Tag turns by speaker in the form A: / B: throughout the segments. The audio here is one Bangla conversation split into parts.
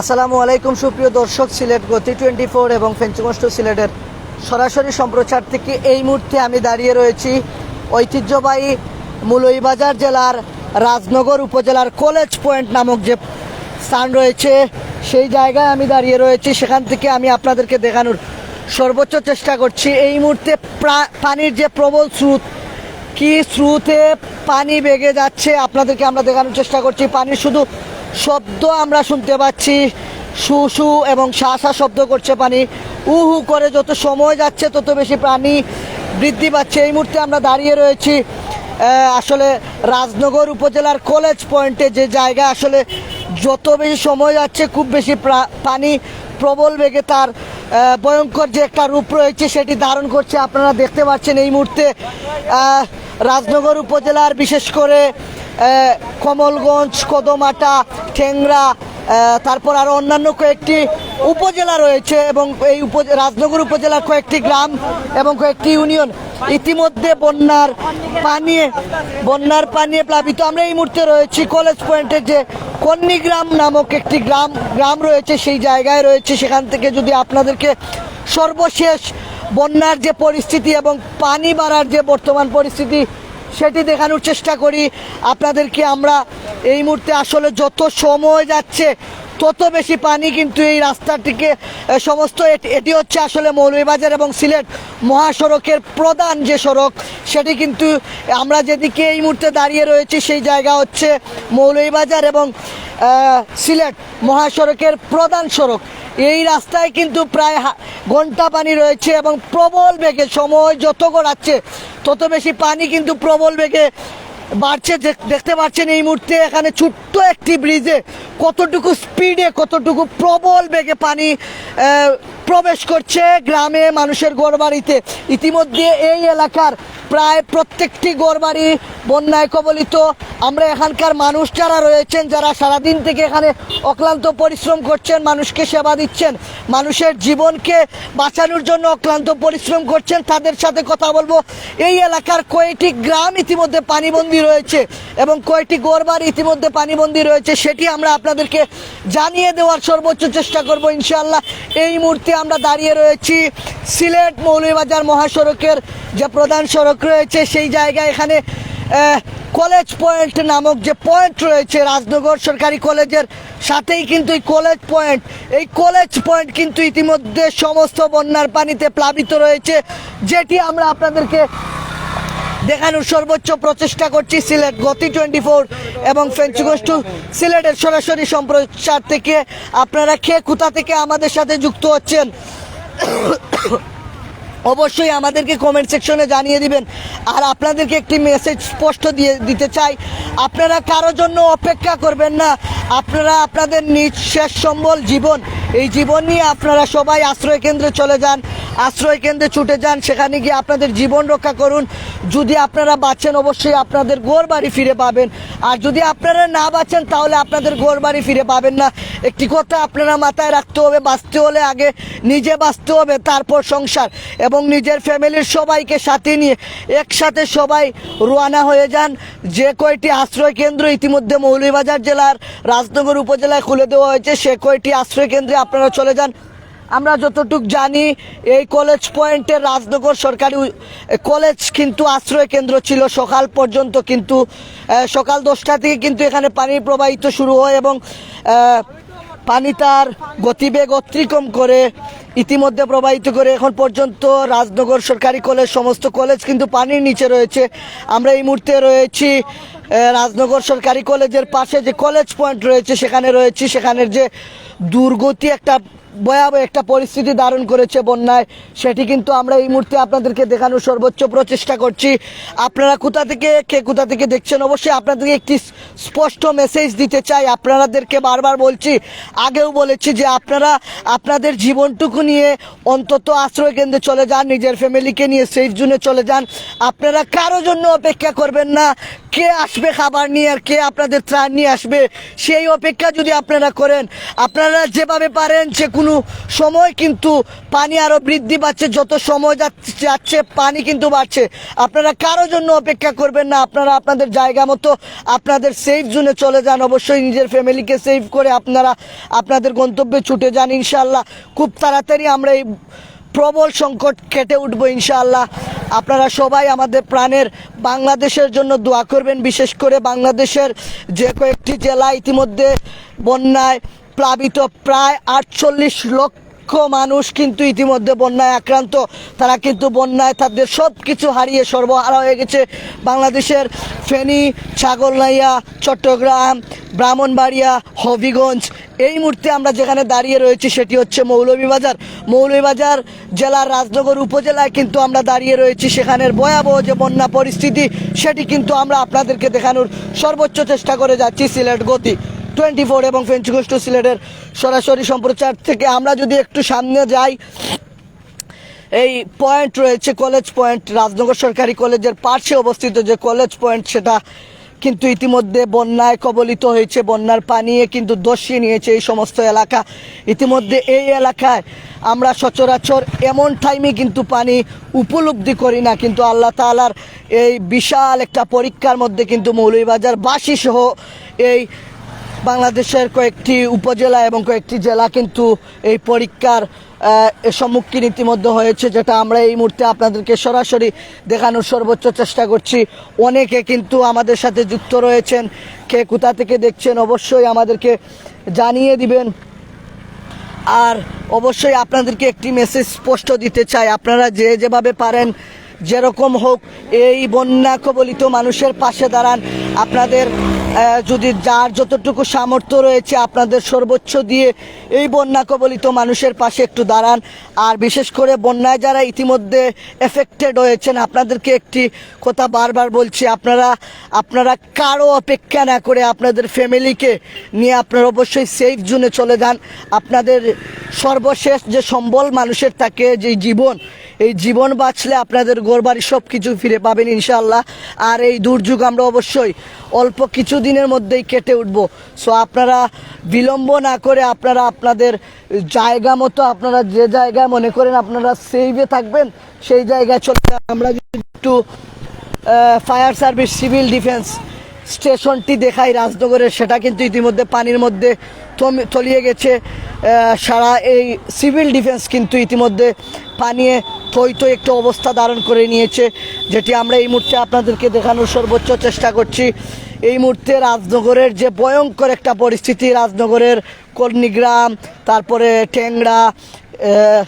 A: আসসালামু আলাইকুম, সুপ্রিয় দর্শক, সিলেট গতি টোয়েন্টি ফোর এবং ফেঞ্চুমস্ট সিলেটের সরাসরি সম্প্রচার থেকে এই মুহূর্তে আমি দাঁড়িয়ে রয়েছি ঐতিহ্যবাহী মুলইবাজার জেলার রাজনগর উপজেলার কলেজ পয়েন্ট নামক যে স্থান রয়েছে, সেই জায়গায় আমি দাঁড়িয়ে রয়েছি। সেখান থেকে আমি আপনাদেরকে দেখানোর সর্বোচ্চ চেষ্টা করছি। এই মুহূর্তে পানির যে প্রবল স্রোত, কি স্রোতে পানি বেগে যাচ্ছে আপনাদেরকে আমরা দেখানোর চেষ্টা করছি। পানি শুধু শব্দ আমরা শুনতে পাচ্ছি। সু সু এবং শা শা শব্দ করছে পানি। হু হু করে যত সময় যাচ্ছে, তত বেশি পানি বৃদ্ধি পাচ্ছে। এই মুহূর্তে আমরা দাঁড়িয়ে রয়েছি আসলে রাজনগর উপজেলার কলেজ পয়েন্টে যে জায়গা আসলে যত বেশি সময় যাচ্ছে, খুব বেশি পানি প্রবল বেগে তার ভয়ঙ্কর যে একটা রূপ রয়েছে সেটি ধারণ করছে। আপনারা দেখতে পাচ্ছেন এই মুহূর্তে রাজনগর উপজেলার বিশেষ করে কমলগঞ্জ, কদমাটা, ঠেংরা তারপর আরও অন্যান্য কয়েকটি উপজেলা রয়েছে এবং এই উপ রাজনগর উপজেলার কয়েকটি গ্রাম এবং কয়েকটি ইউনিয়ন। ইতিমধ্যে বন্যার পানি, বন্যার পানিয়ে প্লাবিত। আমরা এই মুহূর্তে রয়েছি কলেজ পয়েন্টের যে কন্নিগ্রাম নামক একটি গ্রাম গ্রাম রয়েছে, সেই জায়গায় রয়েছে। সেখান থেকে যদি আপনাদেরকে সর্বশেষ বন্যার যে পরিস্থিতি এবং পানি বাড়ার যে বর্তমান পরিস্থিতি সেটি দেখানোর চেষ্টা করি। আপনাদেরকে আমরা এই মুহূর্তে আসলে যত সময় যাচ্ছে, তত বেশি পানি কিন্তু এই রাস্তাটিকে সমস্ত এটি- হচ্ছে আসলে মৌলভীবাজার এবং সিলেট মহাসড়কের প্রধান যে সড়ক, সেটি কিন্তু আমরা যেদিকে এই মুহূর্তে দাঁড়িয়ে রয়েছি, সেই জায়গা হচ্ছে মৌলভীবাজার এবং সিলেট মহাসড়কের প্রধান সড়ক। এই রাস্তায় কিন্তু প্রায় ঘণ্টা পানি রয়েছে এবং প্রবল বেগে, সময় যত গড়াচ্ছে, তত বেশি পানি কিন্তু প্রবল বেগে বাড়ছে। দেখ- দেখতে পাচ্ছেন এই মুহূর্তে এখানে ছোট্ট একটি ব্রিজে কতটুকু স্পিডে, কতটুকু প্রবল বেগে পানি প্রবেশ করছে গ্রামে মানুষের ঘরবাড়িতে। ইতিমধ্যে এই এলাকার প্রায় প্রত্যেকটি ঘরবাড়ি বন্যায় কবলিত। আমরা এখানকার মানুষ যারা রয়েছেন, যারা সারাদিন থেকে এখানে অক্লান্ত পরিশ্রম করছেন, মানুষকে সেবা দিচ্ছেন, মানুষের জীবনকে বাঁচানোর জন্য অক্লান্ত পরিশ্রম করছেন, তাদের সাথে কথা বলব। এই এলাকার কয়েকটি গ্রাম ইতিমধ্যে পানিবন্দী রয়েছে এবং কয়েকটি ঘরবাড়ি ইতিমধ্যে পানিবন্দী রয়েছে সেটি আমরা আপনাদেরকে জানিয়ে দেওয়ার সর্বোচ্চ চেষ্টা করব ইনশাআল্লাহ। এই মুহূর্তে আমরা দাঁড়িয়ে রয়েছি সিলেট মৌলভীবাজার মহাসড়কের যে প্রধান সড়ক রয়েছে সেই জায়গায় এখানে কলেজ পয়েন্ট নামক যে পয়েন্ট রয়েছে রাজনগর সরকারি কলেজের সাথেই কিন্তু এই কলেজ পয়েন্ট এই কলেজ পয়েন্ট কিন্তু ইতিমধ্যে সমস্ত বন্যার পানিতে প্লাবিত রয়েছে, যেটি আমরা আপনাদেরকে দেখানোর সর্বোচ্চ প্রচেষ্টা করছি সিলেট গতি টোয়েন্টি ফোর এবং ফেঞ্চুগোষ্ঠ সিলেটের সরাসরি সম্প্রচার থেকে। আপনারা খেয়ে কোথা থেকে আমাদের সাথে যুক্ত হচ্ছেন। অবশ্যই আমাদেরকে কমেন্ট সেকশনে জানিয়ে দিবেন। আর আপনাদেরকে একটি মেসেজ স্পষ্ট দিয়ে দিতে চাই। আপনারা কারও জন্য অপেক্ষা করবেন না। আপনারা আপনাদের নিজ শেষ সম্বল জীবন এই জীবন নিয়ে আপনারা সবাই আশ্রয় কেন্দ্রে চলে যান, আশ্রয় কেন্দ্রে ছুটে যান, সেখানে গিয়ে আপনাদের জীবন রক্ষা করুন। যদি আপনারা বাঁচেন, অবশ্যই আপনাদের গোর বাড়ি ফিরে পাবেন। আর যদি আপনারা না বাঁচেন, তাহলে আপনাদের গোর বাড়ি ফিরে পাবেন না। একটি কথা আপনারা মাথায় রাখতে হবে, বাঁচতে হলে আগে নিজে বাঁচতে হবে, তারপর সংসার। এবং নিজের ফ্যামিলির সবাইকে সাথে নিয়ে একসাথে সবাই রোয়ানা হয়ে যান। যে কয়টি আশ্রয় কেন্দ্র ইতিমধ্যে মৌলভীবাজার জেলার রাজনগর উপজেলায় খুলে দেওয়া হয়েছে, সে কয়টি আশ্রয় কেন্দ্রে আপনারা চলে যান। আমরা যতটুক জানি, এই কলেজ পয়েন্টের রাজনগর সরকারি কলেজ কিন্তু আশ্রয় কেন্দ্র ছিল। সকাল পর্যন্ত কিন্তু সকাল দশটা থেকে কিন্তু এখানে পানি প্রবাহিত শুরু হয় এবং পানি তার গতিবেগ অতিক্রম করে, ইতিমধ্যে প্রবাহিত করে। এখন পর্যন্ত রাজনগর সরকারি কলেজ সমস্ত কলেজ কিন্তু পানির নিচে রয়েছে। আমরা এই মুহূর্তে রয়েছি রাজনগর সরকারি কলেজের পাশে যে কলেজ পয়েন্ট রয়েছে সেখানে রয়েছে। সেখানের যে দুর্গতি একটা ভয়াবহ একটা পরিস্থিতি ধারণ করেছে বন্যায়। সেটি কিন্তু আমরা এই মুহূর্তে আপনাদেরকে দেখানোর সর্বোচ্চ প্রচেষ্টা করছি। আপনারা কোথা থেকে, কে কোথা থেকে দেখছেন? অবশ্যই আপনাদেরকে একটি স্পষ্ট মেসেজ দিতে চাই। আপনাদেরকে বারবার বলছি, আগেও বলেছি যে আপনারা আপনাদের জীবনটুকু নিয়ে অন্তত আশ্রয় কেন্দ্রে চলে যান, নিজের ফ্যামিলিকে নিয়ে সেফ জোনে চলে যান। আপনারা কারও জন্য অপেক্ষা করবেন না। কে আসবে খাবার নিয়ে আর কে আপনাদের ত্রাণ নিয়ে আসবে, সেই অপেক্ষা যদি আপনারা করেন, আপনারা যেভাবে পারেন, যে কোনো সময় কিন্তু পানি আরও বৃদ্ধি পাচ্ছে, যত সময় যাচ্ছে যাচ্ছে, পানি কিন্তু বাড়ছে। আপনারা কারও জন্য অপেক্ষা করবেন না, আপনারা আপনাদের জায়গা মতো আপনাদের সেফ জোনে চলে যান। অবশ্যই নিজের ফ্যামিলিকে সেভ করে আপনারা আপনাদের গন্তব্যে ছুটে যান ইনশাল্লাহ খুব তাড়াতাড়ি আমরা এই প্রবল সংকট কেটে উঠবো, ইনশাআল্লাহ। আপনারা সবাই আমাদের প্রাণের বাংলাদেশের জন্য দোয়া করবেন, বিশেষ করে বাংলাদেশের যে কয়েকটি জেলা ইতিমধ্যে বন্যায় প্লাবিত প্রায় আটচল্লিশ লক্ষ মানুষ কিন্তু ইতিমধ্যে বন্যায় আক্রান্ত। তারা কিন্তু বন্যায় তাদের সব কিছু হারিয়ে সর্বহারা হয়ে গেছে বাংলাদেশের ফেনী, ছাগলনাইয়া, চট্টগ্রাম, ব্রাহ্মণবাড়িয়া, হবিগঞ্জ। এই মুহূর্তে আমরা যেখানে দাঁড়িয়ে রয়েছি সেটি হচ্ছে মৌলভীবাজার। মৌলভীবাজার জেলার রাজনগর উপজেলায় কিন্তু আমরা দাঁড়িয়ে রয়েছি। সেখানের ভয়াবহ যে বন্যা পরিস্থিতি, সেটি কিন্তু আমরা আপনাদেরকে দেখানোর সর্বোচ্চ চেষ্টা করে যাচ্ছি সিলেট গতি। টোয়েন্টি ফোর এবং ফেঞ্চুগোষ্ঠ সিলেটের সরাসরি সম্প্রচার থেকে আমরা যদি একটু সামনে যাই, এই পয়েন্ট রয়েছে কলেজ পয়েন্ট রাজনগর সরকারি কলেজের পাশে অবস্থিত যে কলেজ পয়েন্ট সেটা কিন্তু ইতিমধ্যে বন্যায় কবলিত হয়েছে, বন্যার পানিয়ে কিন্তু দর্শিয়ে নিয়েছে এই সমস্ত এলাকা। ইতিমধ্যে এই এলাকায় আমরা সচরাচর এমন টাইমে কিন্তু পানি উপলব্ধি করি না, কিন্তু আল্লাহ তালার এই বিশাল একটা পরীক্ষার মধ্যে কিন্তু মৌলভীবাজার বাসী সহ এই বাংলাদেশের কয়েকটি উপজেলা এবং কয়েকটি জেলা কিন্তু এই পরীক্ষার সম্মুখীন ইতিমধ্যে হয়েছে, যেটা আমরা এই মুহূর্তে আপনাদেরকে সরাসরি দেখানোর সর্বোচ্চ চেষ্টা করছি। অনেকে কিন্তু আমাদের সাথে যুক্ত রয়েছেন। কে কোথা থেকে দেখছেন অবশ্যই আমাদেরকে জানিয়ে দিবেন। আর অবশ্যই আপনাদেরকে একটি মেসেজ স্পষ্ট দিতে চাই। আপনারা যে যেভাবে পারেন, যেরকম হোক, এই বন্যা কবলিত মানুষের পাশে দাঁড়ান। আপনাদের যদি যার যতটুকু সামর্থ্য রয়েছে আপনাদের সর্বোচ্চ দিয়ে এই বন্যা কবলিত মানুষের পাশে একটু দাঁড়ান। আর বিশেষ করে বন্যায় যারা ইতিমধ্যে এফেক্টেড হয়েছেন, আপনাদেরকে একটি কথা বারবার বলছি, আপনারা আপনারা কারও অপেক্ষা না করে আপনাদের ফ্যামিলিকে নিয়ে আপনারা অবশ্যই সেফ জোনে চলে যান। আপনাদের সর্বশেষ যে সম্বল মানুষের থাকে, যে জীবন এই জীবন বাঁচলে আপনাদের গোরবাড়ি সব কিছু ফিরে পাবেন ইনশাল্লাহ আর এই দুর্যোগ আমরা অবশ্যই অল্প কিছু দিনের মধ্যেই কেটে উঠব। সো আপনারা বিলম্ব না করে আপনারা আপনাদের জায়গা মতো, আপনারা যে জায়গায় মনে করেন আপনারা সেভে থাকবেন, সেই জায়গায় চলে আমরা যদি একটু ফায়ার সার্ভিস সিভিল ডিফেন্স স্টেশনটি দেখাই রাজনগরের, সেটা কিন্তু ইতিমধ্যে পানির মধ্যে তলিয়ে গেছে। সারা এই সিভিল ডিফেন্স কিন্তু ইতিমধ্যে পানিয়ে থই থই একটু অবস্থা ধারণ করে নিয়েছে যেটি আমরা এই মুহূর্তে আপনাদেরকে দেখানোর সর্বোচ্চ চেষ্টা করছি। এই মুহূর্তে রাজনগরের যে ভয়ঙ্কর একটা পরিস্থিতি রাজনগরের কর্ণিগ্রাম তারপরে আহ,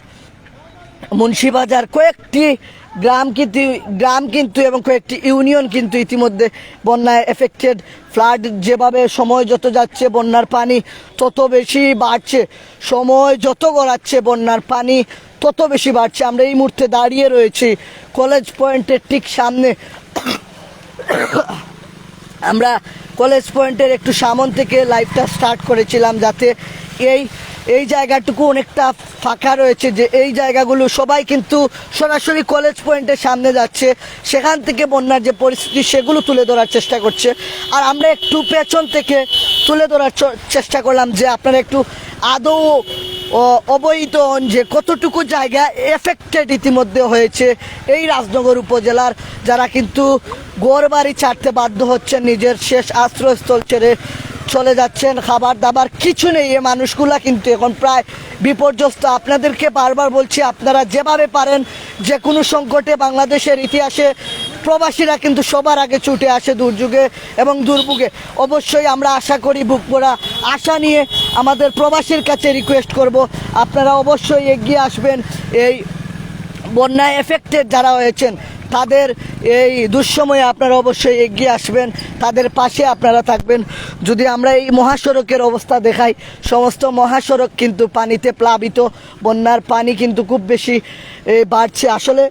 A: মুন্সিবাজার কয়েকটি গ্রাম কিন্তু গ্রাম কিন্তু এবং কয়েকটি ইউনিয়ন কিন্তু ইতিমধ্যে বন্যায় এফেক্টেড ফ্লাড যেভাবে সময় যত যাচ্ছে বন্যার পানি তত বেশি বাড়ছে সময় যত গড়াচ্ছে বন্যার পানি তত বেশি বাড়ছে। আমরা এই মুহূর্তে দাঁড়িয়ে রয়েছি কলেজ পয়েন্টের ঠিক সামনে। আমরা কলেজ পয়েন্টের একটু সামন থেকে লাইভটা স্টার্ট করেছিলাম যাতে এই এই জায়গাটুকু অনেকটা ফাঁকা রয়েছে যে এই জায়গাগুলো সবাই কিন্তু সরাসরি কলেজ পয়েন্টের সামনে যাচ্ছে। সেখান থেকে বন্যার যে পরিস্থিতি, সেগুলো তুলে ধরার চেষ্টা করছে। আর আমরা একটু পেছন থেকে তুলে ধরার চেষ্টা করলাম যে আপনারা একটু আদৌ হন যে কতটুকু জায়গা এফেক্টেড ইতিমধ্যে হয়েছে এই রাজনগর উপজেলার, যারা কিন্তু গড় বাড়ি ছাড়তে বাধ্য হচ্ছেন, নিজের শেষ আশ্রয়স্থল ছেড়ে চলে যাচ্ছেন, খাবার দাবার কিছু নেই, এ মানুষগুলা কিন্তু এখন প্রায় বিপর্যস্ত। আপনাদেরকে বারবার বলছি, আপনারা যেভাবে পারেন, যে কোনো সংকটে বাংলাদেশের ইতিহাসে প্রবাসীরা কিন্তু সবার আগে ছুটে আসে দুর্যোগে এবং দুর্ভোগে। অবশ্যই আমরা আশা করি বুক পড়া আশা নিয়ে আমাদের প্রবাসীর কাছে রিকোয়েস্ট করব। আপনারা অবশ্যই এগিয়ে আসবেন। এই বন্যায় এফেক্টেড যারা হয়েছেন, তাদের এই দুঃসময়ে আপনারা অবশ্যই এগিয়ে আসবেন। তাদের পাশে আপনারা থাকবেন। যদি আমরা এই মহাসড়কের অবস্থা দেখাই, সমস্ত মহাসড়ক কিন্তু পানিতে প্লাবিত। বন্যার পানি কিন্তু খুব বেশি বাড়ছে। আসলে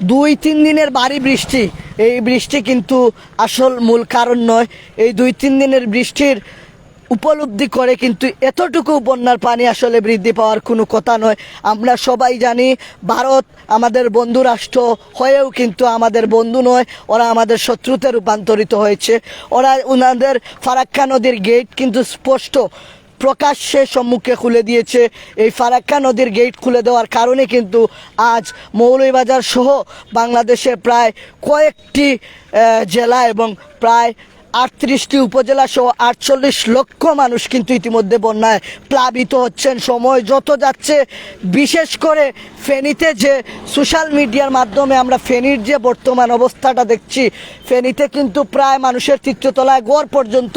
A: দুই, তিন দিনের ভারী বৃষ্টি। এই বৃষ্টি কিন্তু আসল মূল কারণ নয়। এই দুই, তিন দিনের বৃষ্টির উপলব্ধি করে কিন্তু এতটুকু বন্যার পানি আসলে বৃদ্ধি পাওয়ার কোনো কথা নয়। আমরা সবাই জানি, ভারত আমাদের বন্ধু রাষ্ট্র হয়েও কিন্তু আমাদের বন্ধু নয়। ওরা আমাদের শত্রুতে রূপান্তরিত হয়েছে। ওরা ওনাদের ফারাক্কা নদীর গেট কিন্তু স্পষ্ট প্রকাশ্যে সম্মুখে খুলে দিয়েছে। এই ফারাক্কা নদীর গেট খুলে দেওয়ার কারণে কিন্তু আজ মৌলভীবাজার সহ বাংলাদেশের প্রায় কয়েকটি জেলা এবং প্রায় আটত্রিশটি উপজেলা সহ আটচল্লিশ লক্ষ মানুষ কিন্তু ইতিমধ্যে বন্যায় প্লাবিত হচ্ছেন। সময় যত যাচ্ছে, বিশেষ করে ফেনীতে যে সোশ্যাল মিডিয়ার মাধ্যমে আমরা ফেনীর যে বর্তমান অবস্থাটা দেখছি, ফেনীতে কিন্তু প্রায় মানুষের চিত্রতলায় গড় পর্যন্ত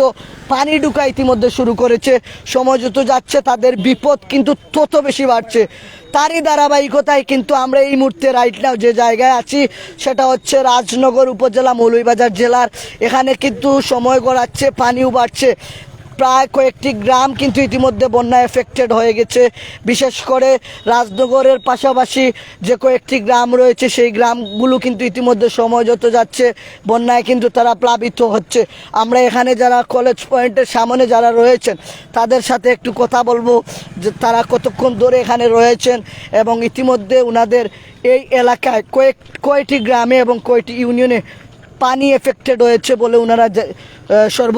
A: পানি ঢুকা ইতিমধ্যে শুরু করেছে। সময় যত যাচ্ছে, তাদের বিপদ কিন্তু তত বেশি বাড়ছে। তারই ধারাবাহিকতায় কিন্তু আমরা এই মুহূর্তে রাইট নাও যে জায়গায় আছি, সেটা হচ্ছে রাজনগর উপজেলা, মৌলভীবাজার জেলার। এখানে কিন্তু সময় গড়াচ্ছে, পানিও বাড়ছে। প্রায় কয়েকটি গ্রাম কিন্তু ইতিমধ্যে বন্যা এফেক্টেড হয়ে গেছে। বিশেষ করে রাজনগরের পাশাপাশি যে কয়েকটি গ্রাম রয়েছে, সেই গ্রামগুলো কিন্তু ইতিমধ্যে সময় যত যাচ্ছে। বন্যায় কিন্তু তারা প্লাবিত হচ্ছে। আমরা এখানে যারা কলেজ পয়েন্টের সামনে যারা রয়েছেন, তাদের সাথে একটু কথা বলব যে তারা কতক্ষণ ধরে এখানে রয়েছেন এবং ইতিমধ্যে ওনাদের এই এলাকায় কয়েক, কয়টি গ্রামে এবং কয়টি ইউনিয়নে পানি এফেক্টেড হয়েছে বলে ওনারা সর্ব